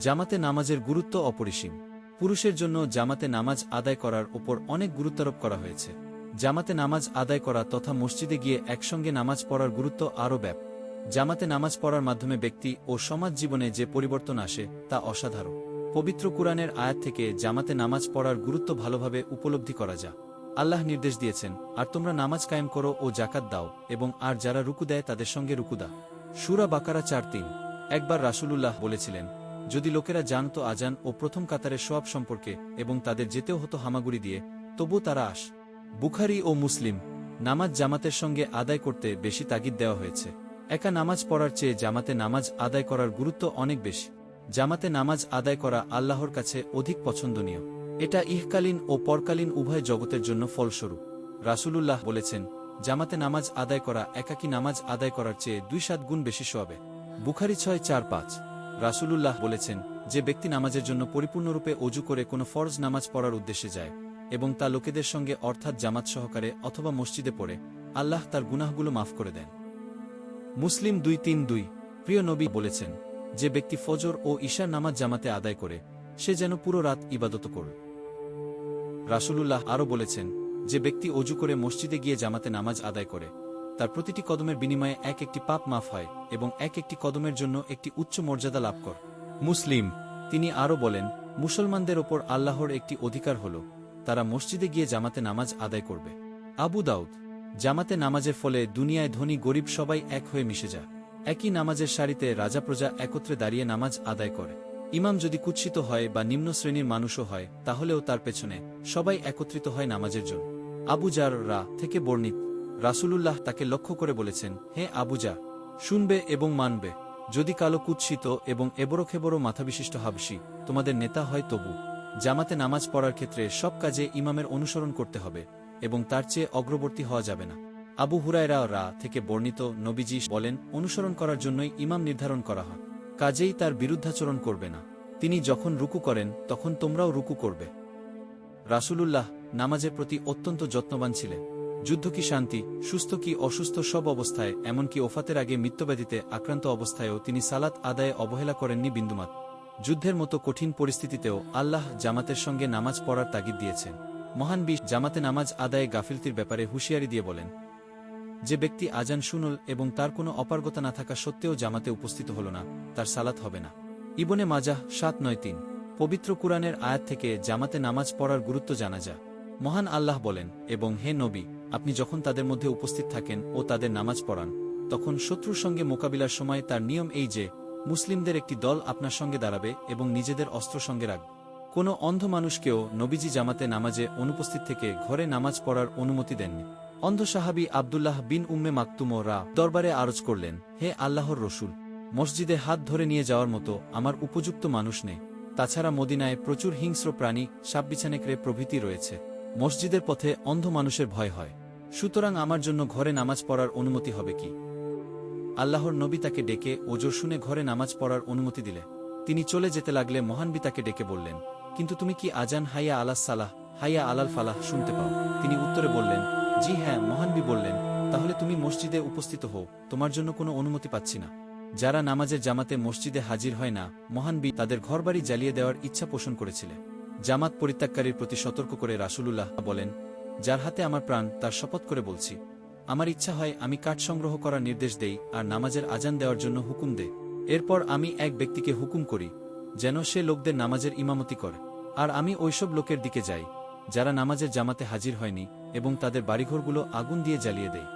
জামাতে নামাজের গুরুত্ব অপরিসীম। পুরুষের জন্য জামাতে নামাজ আদায় করার ওপর অনেক গুরুত্বারোপ করা হয়েছে। জামাতে নামাজ আদায় করা তথা মসজিদে গিয়ে একসঙ্গে নামাজ পড়ার গুরুত্ব আরও ব্যাপ জামাতে নামাজ পড়ার মাধ্যমে ব্যক্তি ও সমাজ জীবনে যে পরিবর্তন আসে, তা অসাধারণ। পবিত্র কুরআনের আয়াত থেকে জামাতে নামাজ পড়ার গুরুত্ব ভালোভাবে উপলব্ধি করা যা। আল্লাহ নির্দেশ দিয়েছেন, আর তোমরা নামাজ কায়েম করো ও জাকাত দাও, এবং আর যারা রুকু দেয় তাদের সঙ্গে রুকু দাও। সুরা বাকারা চার তিন। একবার রাসূলুল্লাহ বলেছিলেন যদি লোকেরা জানতো আজান ও প্রথম কাতারের সোয়াব সম্পর্কে এবং তাদের যেতেও হতো হামাগুড়ি দিয়ে, তবু তারা আস বুখারি ও মুসলিম, নামাজ জামাতের সঙ্গে আদায় করতে বেশি তাগিদ দেওয়া হয়েছে। একা নামাজ পড়ার চেয়ে জামাতে নামাজ আদায় করার গুরুত্ব অনেক বেশি। জামাতে নামাজ আদায় করা আল্লাহর কাছে অধিক পছন্দনীয়। এটা ইহকালীন ও পরকালীন উভয় জগতের জন্য ফলস্বরূপ। রাসূলুল্লাহ বলেছেন, জামাতে নামাজ আদায় করা একাকী নামাজ আদায় করার চেয়ে দুই সাত গুণ বেশি সোয়াবে বুখারি ছয় চার পাঁচ। রাসূলুল্লাহ বলেছেন, যে ব্যক্তি নামাজের জন্য পরিপূর্ণরূপে অজু করে কোনো ফরজ নামাজ পড়ার উদ্দেশ্যে যায় এবং তা লোকেদের সঙ্গে অর্থাৎ জামাত সহকারে অথবা মসজিদে পড়ে, আল্লাহ তার গুনাহগুলো মাফ করে দেন। মুসলিম দুই তিন দুই, প্রিয় নবী বলেছেন, যে ব্যক্তি ফজর ও ঈশার নামাজ জামাতে আদায় করে, সে যেন পুরো রাত ইবাদত করল রাসূলুল্লাহ আরও বলেছেন, যে ব্যক্তি অজু করে মসজিদে গিয়ে জামাতে নামাজ আদায় করে তার প্রতিটি কদমের বিনিময়ে এক একটি পাপ মাফ হয় এবং এক একটি কদমের জন্য একটি উচ্চ মর্যাদা লাভ কর। মুসলিম, তিনি আরও বলেন, মুসলমানদের ওপর আল্লাহর একটি অধিকার হল, তারা মসজিদে গিয়ে জামাতে নামাজ আদায় করবে। আবু দাউদ, জামাতে নামাজের ফলে দুনিয়ায় ধনী গরিব সবাই এক হয়ে মিশে যায়। একই নামাজের সারিতে রাজা প্রজা একত্রে দাঁড়িয়ে নামাজ আদায় করে। ইমাম যদি কুৎসিত হয় বা নিম্ন শ্রেণির মানুষও হয়, তাহলেও তার পেছনে সবাই একত্রিত হয় নামাজের জন্য। আবুজার রা থেকে বর্ণিত রাসূলুল্লাহ তাকে লক্ষ্য করে বলেছেন, হে আবুজা শুনবে এবং মানবে। যদি কালো কুৎসিত এবং এবড়োখেবড়ো মাথাবিশিষ্ট হাবসি তোমাদের নেতা হয় তবু। জামাতে নামাজ পড়ার ক্ষেত্রে সব কাজে ইমামের অনুসরণ করতে হবে এবং তার চেয়ে অগ্রবর্তী হওয়া যাবে না। আবু হুরায়রা রা থেকে বর্ণিত নবীজি বলেন, অনুসরণ করার জন্যই ইমাম নির্ধারণ করা হয়। কাজেই তার বিরুদ্ধাচরণ করবে না। তিনি যখন রুকু করেন, তখন তোমরাও রুকু করবে। রাসূলুল্লাহ নামাজের প্রতি অত্যন্ত যত্নবান ছিলেন। যুদ্ধ কি শান্তি, সুস্থ কি অসুস্থ সব অবস্থায়, এমনকি ওফাতের আগে মৃত্যুব্যাধিতে আক্রান্ত অবস্থায়ও তিনি সালাত আদায়ে অবহেলা করেননি বিন্দুমাত। যুদ্ধের মতো কঠিন পরিস্থিতিতেও আল্লাহ জামাতের সঙ্গে নামাজ পড়ার তাগিদ দিয়েছেন। মহান বিশ জামাতে নামাজ আদায়ে গাফিলতির ব্যাপারে হুঁশিয়ারি দিয়ে বলেন, যে ব্যক্তি আজান শুনল এবং তার কোনো অপারগতা না থাকা সত্ত্বেও জামাতে উপস্থিত হল না, তার সালাত হবে না। ইবনে মাজাহ সাত নয় তিন। পবিত্র কুরআনের আয়াত থেকে জামাতে নামাজ পড়ার গুরুত্ব জানা যা মহান আল্লাহ বলেন, এবং হে নবী আপনি যখন তাদের মধ্যে উপস্থিত থাকেন ও তাদের নামাজ পড়ান, তখন শত্রুর সঙ্গে মোকাবিলার সময় তার নিয়ম এই যে, মুসলিমদের একটি দল আপনার সঙ্গে দাঁড়াবে এবং নিজেদের অস্ত্র সঙ্গে রাখবে। কোনো অন্ধ মানুষকেও নবীজি জামাতে নামাজে অনুপস্থিত থেকে ঘরে নামাজ পড়ার অনুমতি দেননি। অন্ধ সাহাবি আবদুল্লাহ বিন উম্মে মাকতুম রা দরবারে আরজ করলেন, হে আল্লাহর রসুল, মসজিদে হাত ধরে নিয়ে যাওয়ার মতো আমার উপযুক্ত মানুষ নেই। তাছাড়া মদিনায় প্রচুর হিংস্র প্রাণী সাববিছানেকড়ে প্রভৃতি রয়েছে। মসজিদের পথে অন্ধ মানুষের ভয় হয়। সুতরাং আমার জন্য ঘরে নামাজ পড়ার অনুমতি হবে কি? আল্লাহর নবী তাকে ডেকে ওজোর শুনে ঘরে নামাজ পড়ার অনুমতি দিলে। তিনি চলে যেতে লাগলে মহানবী তাকে ডেকে বললেন, কিন্তু তুমি কি আজান হাইয়া আলাস সালাহ, হাইয়া আলাল ফালাহ শুনতে পাও? তিনি উত্তরে বললেন, জি হ্যাঁ মহানবী বললেন, তাহলে তুমি মসজিদে উপস্থিত হও, তোমার জন্য কোনো অনুমতি পাচ্ছি না। যারা নামাজের জামাতে মসজিদে হাজির হয় না মহানবী তাদের ঘরবাড়ি জ্বালিয়ে দেওয়ার ইচ্ছা পোষণ করেছিলেন। জামাত পরিত্যাগকারীর প্রতি সতর্ক করে রাসূলুল্লাহ বলেন যার হাতে আমার প্রাণ, তার শপথ করে বলছি, আমার ইচ্ছা হয় আমি কাঠ সংগ্রহ করার নির্দেশ দেই আর নামাজের আজান দেওয়ার জন্য হুকুম দে এরপর আমি এক ব্যক্তিকে হুকুম করি, যেন সে লোকদের নামাজের ইমামতি করে। আর আমি ওইসব লোকের দিকে যাই, যারা নামাজের জামাতে হাজির হয়নি এবং তাদের বাড়িঘরগুলো আগুন দিয়ে জ্বালিয়ে দেয়।